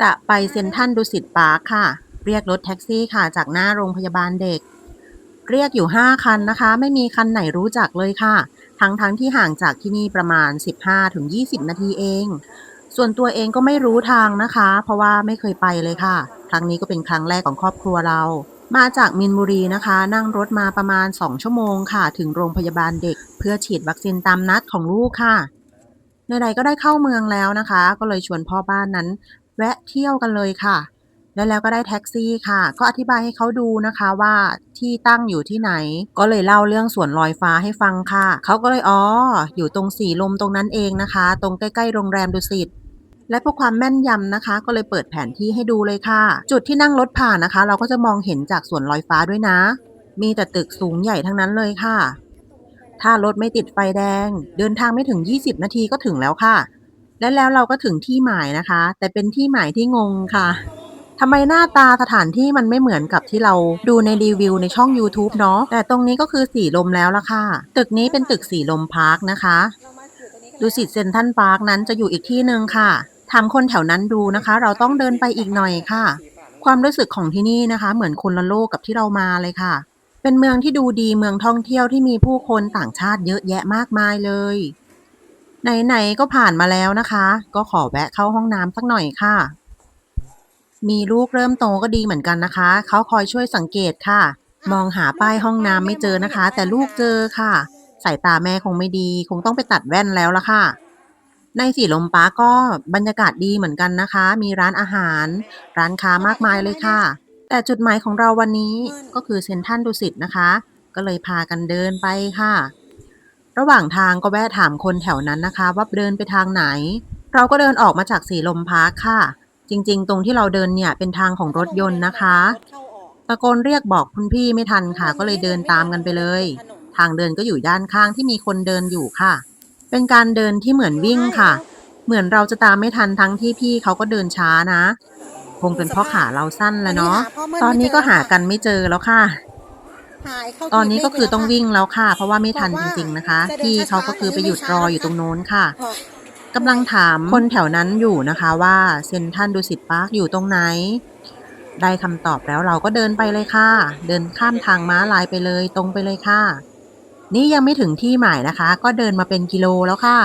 จะไปเซ็นทรัลดุสิตปาร์คค่ะ เรียกรถแท็กซี่ค่ะ จากหน้าโรงพยาบาลเด็ก เรียกอยู่ 5 คันนะคะ ไม่มีคันไหนรู้จักเลยค่ะ ทั้งทั้งที่ห่างจากที่นี่ประมาณ 15-20 นาทีเอง ส่วนตัวเองก็ไม่รู้ทางนะคะ เพราะว่าไม่เคยไปเลยค่ะ ครั้งนี้ก็เป็นครั้งแรกของครอบครัวเรา มาจากมินบุรีนะคะ นั่งรถมาประมาณ 2 ชั่วโมงค่ะ ถึงโรงพยาบาลเด็ก เพื่อฉีดวัคซีนตามนัดของลูกค่ะในใดก็ได้เข้าเมืองแล้วนะคะ ก็เลยชวนพ่อบ้านนั้น แวะเที่ยวกันเลยค่ะ แล้วแล้วก็ได้แท็กซี่ค่ะ ก็อธิบายให้เขาดูนะคะว่าที่ตั้งอยู่ที่ไหน ก็เลยเล่าเรื่องสวนลอยฟ้าให้ฟังค่ะ เขาก็เลยอ๋ออยู่ตรงสีลมตรงนั้นเองนะคะ ตรงใกล้ๆโรงแรมดุสิตและเพื่อความแม่นยำนะคะ ก็เลยเปิดแผนที่ให้ดูเลยค่ะ จุดที่นั่งรถผ่านนะคะ เราก็จะมองเห็นจากสวนลอยฟ้าด้วยนะ มีแต่ตึกสูงใหญ่ทั้งนั้นเลยค่ะ ถ้ารถไม่ติดไฟแดง เดินทางไม่ถึง 20 นาทีก็ถึงแล้วค่ะ และแล้วเราก็ถึงที่หมายนะคะ แต่เป็นที่หมายที่งงค่ะทำไมหน้าตาสถานที่มันไม่เหมือนกับที่เราดูในรีวิวในช่อง YouTube เนาะแต่ตรงนี้ก็คือสีลมแล้วละค่ะ ตึกนี้เป็นตึกสีลมพาร์คนะคะดูสิตเซนทันพาร์คนั้นจะอยู่อีกที่หนึ่งค่ะถามคนแถวนั้นดูนะคะ เราต้องเดินไปอีกหน่อยค่ะ ความรู้สึกของที่นี่นะคะ เหมือนคนละโลกกับที่เรามาเลยค่ะ เป็นเมืองที่ดูดีเมืองท่องเที่ยวที่มีผู้คนต่างชาติเยอะแยะมากมายเลย ไหนๆก็ผ่านมาแล้วนะคะ ก็ขอแวะเข้าห้องน้ำสักหน่อยค่ะ มีลูกเริ่มโตก็ดีเหมือนกันนะคะ เขาคอยช่วยสังเกตค่ะ มองหาป้ายห้องน้ำไม่เจอนะคะ แต่ลูกเจอค่ะ สายตาแม่คงไม่ดี คงต้องไปตัดแว่นแล้วละค่ะ ในสีลมปาก็บรรยากาศดีเหมือนกันนะคะ มีร้านอาหาร ร้านค้ามากมายเลยค่ะ แต่จุดหมายของเราวันนี้ก็คือเซนทรัลดุสิตนะคะ ก็เลยพากันเดินไปค่ะ ระหว่างทางก็แวะถามคนแถวนั้นนะคะ ว่าเดินไปทางไหน เราก็เดินออกมาจากสีลมพาร์คค่ะ จริง ๆ ตรงที่เราเดินเนี่ยเป็นทางของรถยนต์นะคะ ตะโกนเรียกบอกคุณพี่ไม่ทันค่ะ ก็เลยเดินตามกันไปเลย ทางเดินก็อยู่ด้านข้างที่มีคนเดินอยู่ค่ะ เป็นการเดินที่เหมือนวิ่งค่ะ เหมือนเราจะตามไม่ทันทั้งที่พี่เขาก็เดินช้านะ คงเป็นเพราะขาเราสั้นแล้วเนาะ ตอนนี้ก็หากันไม่เจอแล้วค่ะ ตอนนี้ก็คือต้องวิ่งแล้วค่ะ เพราะว่าไม่ทันจริง ๆ นะคะพี่เขาก็คือไปหยุดรออยู่ตรงโน้นค่ะกำลังถามคนแถวนั้นอยู่นะคะว่าเซนทรันดูสิตพาร์คอยู่ตรงไหน ได้คำตอบแล้วเราก็เดินไปเลยค่ะ เดินข้ามทางม้าลายไปเลยตรงไปเลยค่ะ นี่ยังไม่ถึงที่หมายนะคะ ก็เดินมาเป็นกิโลแล้วค่ะ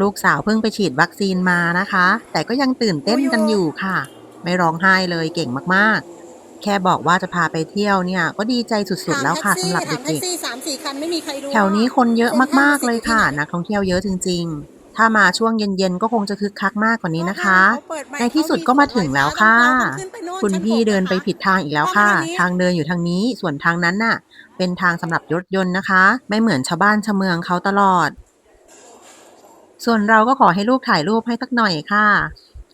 ลูกสาวเพิ่งไปฉีดวัคซีนมานะคะ แต่ก็ยังตื่นเต้นกันอยู่ค่ะ ไม่ร้องไห้เลยเก่งมากๆ แค่บอกว่าจะพาไปเที่ยวเนี่ย ก็ดีใจสุดๆแล้วค่ะสำหรับเด็กๆสามสี่คันไม่มีใครรู้ๆแถวนี้คนเยอะมากๆเลยค่ะ นักท่องเที่ยวเยอะจริง ๆ ถ้ามาช่วงเย็นๆก็คงจะคึกคักมากกว่านี้นะคะ ในที่สุดก็มาถึงแล้วค่ะ คุณพี่เดินไปผิดทางอีกแล้วค่ะ ทางเดินอยู่ทางนี้ส่วนทางนั้นน่ะ เป็นทางสำหรับรถยนต์นะคะ ไม่เหมือนชาวบ้านชาวเมืองเขาตลอด ส่วนเราก็ขอให้ลูกถ่ายรูปให้สักหน่อยค่ะ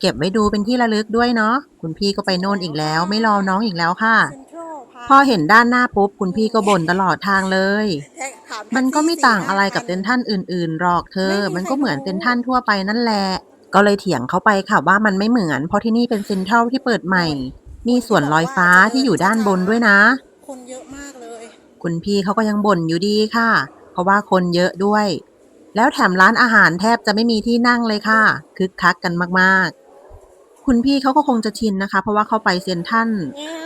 เก็บไว้ดูเป็นที่ระลึกด้วยเนาะคุณพี่ก็ไปโน่นอีกแล้ว ไม่รอน้องอีกแล้วค่ะ พอเห็นด้านหน้าปุ๊บคุณพี่ก็บ่นตลอดทางเลย มันก็ไม่ต่างอะไรกับเต็นท์ท่านอื่นๆหรอกเธอ มันก็เหมือนเต็นท์ท่านทั่วไปนั่นแหละ ก็เลยเถียงเขาไปค่ะว่ามันไม่เหมือน เพราะที่นี่เป็นเซ็นทรัลที่เปิดใหม่ มีส่วนลอยฟ้าที่อยู่ด้านบนด้วยนะ คนเยอะมากเลย คุณพี่เขาก็ยังบ่นอยู่ดีค่ะ เพราะว่าคนเยอะด้วยแล้วแถมร้านอาหารแทบจะไม่มีที่นั่งเลยค่ะ คึกคักกันมาก ๆ คุณพี่เขาก็คงจะชินนะคะ เพราะว่าเขาไปเซ็นทรัล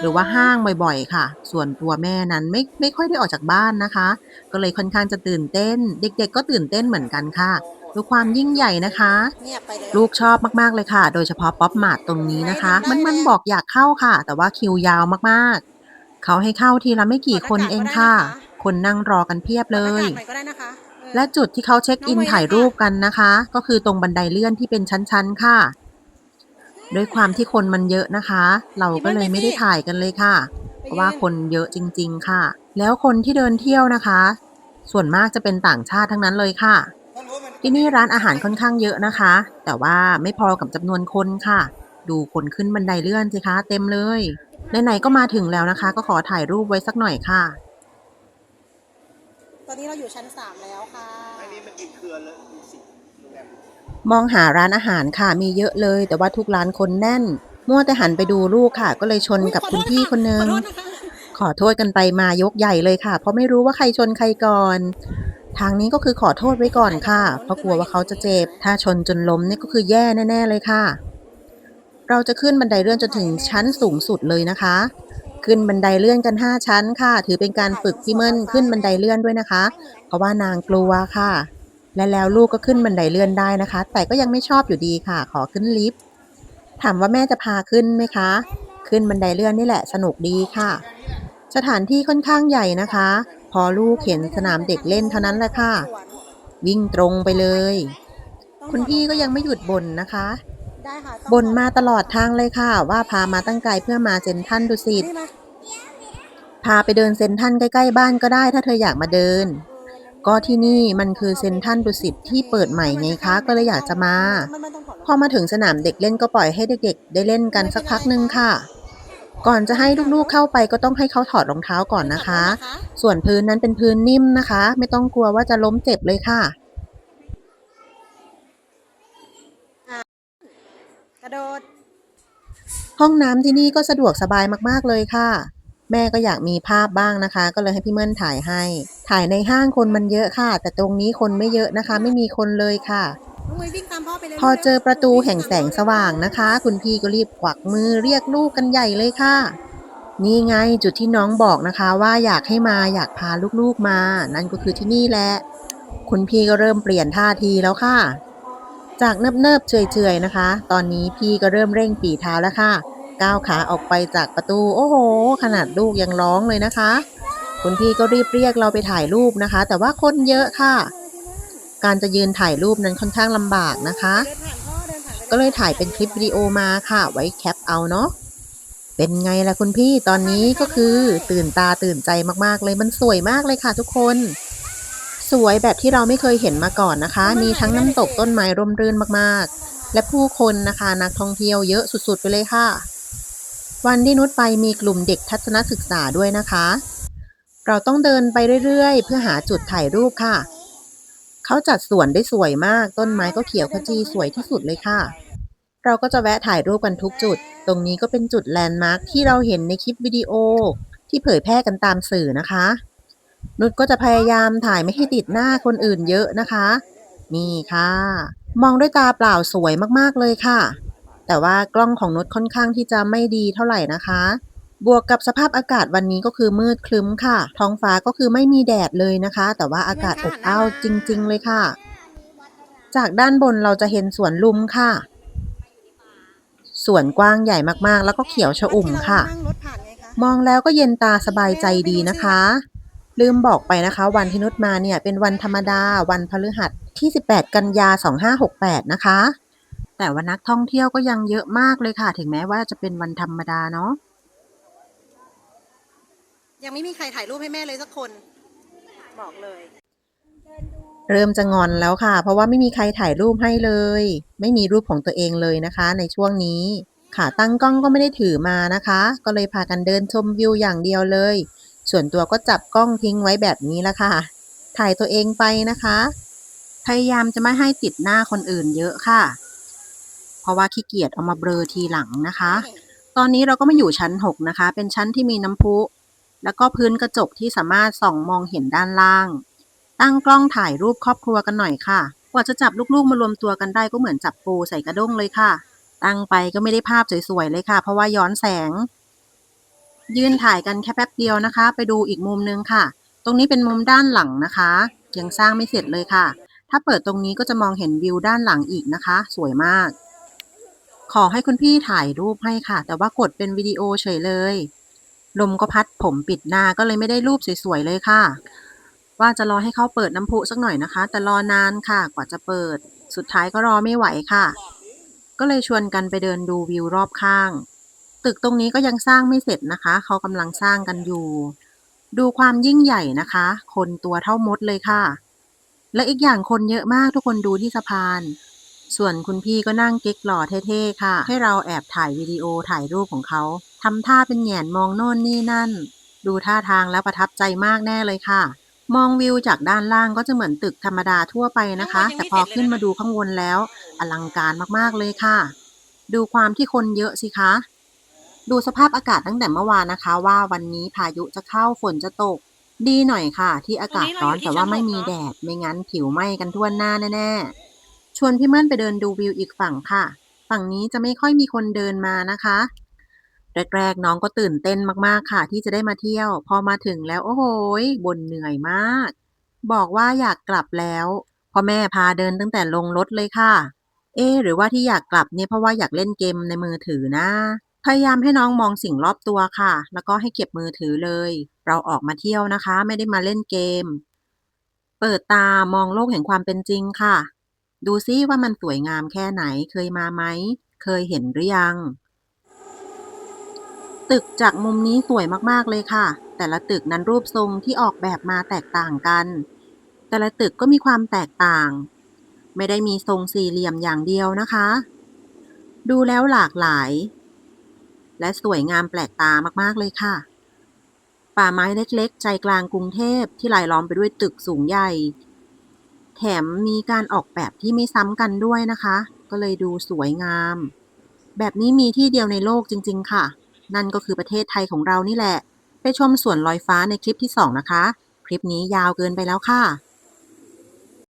หรือว่าห้างบ่อยๆ ค่ะ ส่วนตัวแม่นั้นไม่ไม่ค่อยได้ออกจากบ้านนะคะ ก็เลยค่อนข้างจะตื่นเต้น เด็กๆ ก็ตื่นเต้นเหมือนกันค่ะดูความยิ่งใหญ่นะคะเงียบไปเลยลูกชอบมากๆเลยค่ะ โดยเฉพาะป๊อปมาร์ทตรงนี้นะคะ มันมันบอกอยากเข้าค่ะ แต่ว่าคิวยาวมากๆ เขาให้เข้าทีละไม่กี่คนเองค่ะ คนนั่งรอกันเพียบเลยหน้ากากหน่อยก็ได้นะคะเออและจุดที่เขาเช็คอินถ่ายรูปกันนะคะ ก็คือตรงบันไดเลื่อนที่เป็นชั้นๆค่ะ ด้วยความที่คนมันเยอะนะคะ เราก็เลยไม่ได้ถ่ายกันเลยค่ะ เพราะว่าคนเยอะจริง ๆ ค่ะ แล้วคนที่เดินเที่ยวนะคะ ส่วนมากจะเป็นต่างชาติทั้งนั้นเลยค่ะ ที่นี่ร้านอาหารค่อนข้างเยอะนะคะ แต่ว่าไม่พอกับจำนวนคนค่ะ ดูคนขึ้นบันไดเลื่อนสิคะ เต็มเลยไหนๆก็มาถึงแล้วนะคะ ก็ขอถ่ายรูปไว้สักหน่อยค่ะ ตอนนี้เราอยู่ชั้นสามแล้วค่ะอันนี้มันกี่เครือเลยดูสิโรงแรม มองหาร้านอาหารค่ะมีเยอะเลย แต่ว่าทุกร้านคนแน่น มั่วแต่หันไปดูลูกค่ะ ก็เลยชนกับคุณพี่คนนึงขอโทษนะคะขอโทษกันไปมายกใหญ่เลยค่ะ เพราะไม่รู้ว่าใครชนใครก่อน ทางนี้ก็คือขอโทษไว้ก่อนค่ะ เพราะกลัวว่าเขาจะเจ็บ ถ้าชนจนล้มเนี่ยก็คือแย่แน่ๆเลยค่ะ เราจะขึ้นบันไดเลื่อนจนถึงชั้นสูงสุดเลยนะคะ ขึ้นบันไดเลื่อนกัน 5 ชั้นค่ะ ถือเป็นการฝึกพี่เมิ่นขึ้นบันไดเลื่อนด้วยนะคะ เพราะว่านางกลัวค่ะ และแล้วลูกก็ขึ้นบันไดเลื่อนได้นะคะ แต่ก็ยังไม่ชอบอยู่ดีค่ะ ขอขึ้นลิฟต์ถามว่าแม่จะพาขึ้นไหมคะ ขึ้นบันไดเลื่อนนี่แหละสนุกดีค่ะ สถานที่ค่อนข้างใหญ่นะคะ พอลูกเห็นสนามเด็กเล่นเท่านั้นแหละค่ะ วิ่งตรงไปเลย คุณพี่ก็ยังไม่หยุดบ่นนะคะบ่นมาตลอดทางเลยค่ะ ว่าพามาตั้งไกลเพื่อมาเซ็นทันดุสิตพาไปเดินเซ็นทันใกล้ๆบ้านก็ได้ถ้าเธออยากมาเดิน ก็ที่นี่มันคือเซ็นทรันดุสิตที่เปิดใหม่ไงคะก็เลยอยากจะมามันไม่ต้องถอดหรอกพอมาถึงสนามเด็กเล่นก็ปล่อยให้เด็กๆ ได้เล่นกันสักพักหนึ่งค่ะ ก่อนจะให้ลูกๆเข้าไปก็ต้องให้เขาถอดรองเท้าก่อนนะคะ ส่วนพื้นนั้นเป็นพื้นนิ่มนะคะ ไม่ต้องกลัวว่าจะล้มเจ็บเลยค่ะ กระโดด ห้องน้ำที่นี่ก็สะดวกสบายมากๆเลยค่ะ แม่ก็อยากมีภาพบ้างนะคะ ก็เลยให้พี่เมิ่นถ่ายให้ ถ่ายในห้างคนมันเยอะค่ะ แต่ตรงนี้คนไม่เยอะนะคะ ไม่มีคนเลยค่ะน้องเมย์วิ่งตามพ่อไปเลยพอเจอประตูแห่งแสงสว่างนะคะ คุณพี่ก็รีบกวักมือเรียกลูกกันใหญ่เลยค่ะ นี่ไงจุดที่น้องบอกนะคะว่าอยากให้มาอยากพาลูกๆมา นั่นก็คือที่นี่แหละ คุณพี่ก็เริ่มเปลี่ยนท่าทีแล้วค่ะ จากเนิบๆเฉยๆนะคะ ตอนนี้พี่ก็เริ่มเร่งฝีเท้าแล้วค่ะ ก้าวขาออกไปจากประตู โอ้โห ขนาดลูกยังร้องเลยนะคะ คุณพี่ก็รีบเรียกเราไปถ่ายรูปนะคะ แต่ว่าคนเยอะค่ะ การจะยืนถ่ายรูปนั้นค่อนข้างลำบากนะคะ ก็เลยถ่ายเป็นคลิปวิดีโอมาค่ะ ไว้แคปเอาเนาะเป็นไงล่ะคุณพี่ตอนนี้ก็คือตื่นตาตื่นใจมากๆเลยมันสวยมากเลยค่ะทุกคน สวยแบบที่เราไม่เคยเห็นมาก่อนนะคะ มีทั้งน้ำตกต้นไม้ร่มรื่นมากๆ และผู้คนนะคะนักท่องเที่ยวเยอะสุดๆไปเลยค่ะ วันที่นุชไปมีกลุ่มเด็กทัศนศึกษาด้วยนะคะ เราต้องเดินไปเรื่อยๆ เพื่อหาจุดถ่ายรูปค่ะ เขาจัดสวนได้สวยมาก ต้นไม้ก็เขียวขจีสวยที่สุดเลยค่ะ เราก็จะแวะถ่ายรูปกันทุกจุด ตรงนี้ก็เป็นจุดแลนด์มาร์คที่เราเห็นในคลิปวิดีโอที่เผยแพร่กันตามสื่อนะคะ นุชก็จะพยายามถ่ายไม่ให้ติดหน้าคนอื่นเยอะนะคะ นี่ค่ะ มองด้วยตาเปล่าสวยมากๆเลยค่ะ แต่ว่ากล้องของนุชค่อนข้างที่จะไม่ดีเท่าไหร่นะคะ บวกกับสภาพอากาศวันนี้ก็คือมืดครึ้มค่ะ ท้องฟ้าก็คือไม่มีแดดเลยนะคะ แต่ว่าอากาศอบอ้าวจริง ๆ เลยค่ะ จากด้านบนเราจะเห็นสวนลุมค่ะ สวนกว้างใหญ่มากๆ แล้วก็เขียวชอุ่มค่ะนั่งรถผ่านไงคะมองแล้วก็เย็นตาสบายใจดีนะคะ ลืมบอกไปนะคะ วันที่นุชมาเนี่ยเป็นวันธรรมดาวันพฤหัสที่ 18 กันยา 2568 นะคะ แต่ว่านักท่องเที่ยวก็ยังเยอะมากเลยค่ะ ถึงแม้ว่าจะเป็นวันธรรมดาเนาะยังไม่มีใครถ่ายรูปให้แม่เลยสักคน บอกเลย เริ่มจะงอนแล้วค่ะ เพราะว่าไม่มีใครถ่ายรูปให้เลย ไม่มีรูปของตัวเองเลยนะคะ ในช่วงนี้ขาตั้งกล้องก็ไม่ได้ถือมานะคะ ก็เลยพากันเดินชมวิวอย่างเดียวเลย ส่วนตัวก็จับกล้องทิ้งไว้แบบนี้ละค่ะ ถ่ายตัวเองไปนะคะ พยายามจะไม่ให้ติดหน้าคนอื่นเยอะค่ะเพ ราะว่าขี้เกียจเอามาเบลอทีหลังนะคะ ตอนนี้เราก็มาอยู่ชั้น 6 นะคะ เป็นชั้นที่มีน้ำพุ แล้วก็พื้นกระจกที่สามารถส่องมองเห็นด้านล่าง ตั้งกล้องถ่ายรูปครอบครัวกันหน่อยค่ะ กว่าจะจับลูกๆมารวมตัวกันได้ก็เหมือนจับปูใส่กระด้งเลยค่ะ ตั้งไปก็ไม่ได้ภาพสวยๆเลยค่ะ เพราะว่าย้อนแสง ยืนถ่ายกันแค่แป๊บเดียวนะคะ ไปดูอีกมุมนึงค่ะ ตรงนี้เป็นมุมด้านหลังนะคะ ยังสร้างไม่เสร็จเลยค่ะถ้าเปิดตรงนี้ก็จะมองเห็นวิวด้านหลังอีกนะคะ สวยมาก ขอให้คุณพี่ถ่ายรูปให้ค่ะ แต่ว่ากดเป็นวิดีโอเฉยเลย ลมก็พัดผมปิดหน้าก็เลยไม่ได้รูปสวยๆเลยค่ะ ว่าจะรอให้เขาเปิดน้ำพุสักหน่อยนะคะ แต่รอนานค่ะกว่าจะเปิด สุดท้ายก็รอไม่ไหวค่ะ ก็เลยชวนกันไปเดินดูวิวรอบข้าง ตึกตรงนี้ก็ยังสร้างไม่เสร็จนะคะ เขากำลังสร้างกันอยู่ ดูความยิ่งใหญ่นะคะ คนตัวเท่ามดเลยค่ะ และอีกอย่างคนเยอะมากทุกคนดูที่สะพาน ส่วนคุณพี่ก็นั่งเก๊กหล่อเท่ๆค่ะ ให้เราแอบถ่ายวิดีโอถ่ายรูปของเขาทำท่าเป็นแหงนมองโน่นนี่นั่น ดูท่าทางแล้วประทับใจมากแน่เลยค่ะ มองวิวจากด้านล่างก็จะเหมือนตึกธรรมดาทั่วไปนะคะ แต่พอขึ้นมาดูข้างบนแล้ว อลังการมากๆเลยค่ะ ดูความที่คนเยอะสิคะ ดูสภาพอากาศตั้งแต่เมื่อวานนะคะ ว่าวันนี้พายุจะเข้าฝนจะตก ดีหน่อยค่ะ ที่อากาศร้อนแต่ว่าไม่มีแดด ไม่งั้นผิวไหม้กันทั่วหน้าแน่ๆ ชวนพี่เมิ่นไปเดินดูวิวอีกฝั่งค่ะ ฝั่งนี้จะไม่ค่อยมีคนเดินมานะคะแรกๆน้องก็ตื่นเต้นมากๆค่ะ ที่จะได้มาเที่ยว พอมาถึงแล้วโอ้โหบ่นเหนื่อยมาก บอกว่าอยากกลับแล้วพ่อแม่พาเดินตั้งแต่ลงรถเลยค่ะ เอ๊หรือว่าที่อยากกลับเนี่ยเพราะว่าอยากเล่นเกมในมือถือนะ พยายามให้น้องมองสิ่งรอบตัวค่ะ แล้วก็ให้เก็บมือถือเลย เราออกมาเที่ยวนะคะ ไม่ได้มาเล่นเกม เปิดตามองโลกแห่งความเป็นจริงค่ะ ดูซิว่ามันสวยงามแค่ไหนเคยมาไหม เคยเห็นหรือยัง ตึกจากมุมนี้สวยมากๆเลยค่ะ แต่ละตึกนั้นรูปทรงที่ออกแบบมาแตกต่างกัน แต่ละตึกก็มีความแตกต่าง ไม่ได้มีทรงสี่เหลี่ยมอย่างเดียวนะคะ ดูแล้วหลากหลาย และสวยงามแปลกตามากๆเลยค่ะ ป่าไม้เล็กๆ ใจกลางกรุงเทพที่รายล้อมไปด้วยตึกสูงใหญ่ แถมมีการออกแบบที่ไม่ซ้ำกันด้วยนะคะ ก็เลยดูสวยงาม แบบนี้มีที่เดียวในโลกจริง ๆ ค่ะ นั่นก็คือประเทศไทยของเรานี่แหละ ไปชมสวนลอยฟ้าในคลิปที่ 2 นะคะ คลิปนี้ยาวเกินไปแล้วค่ะ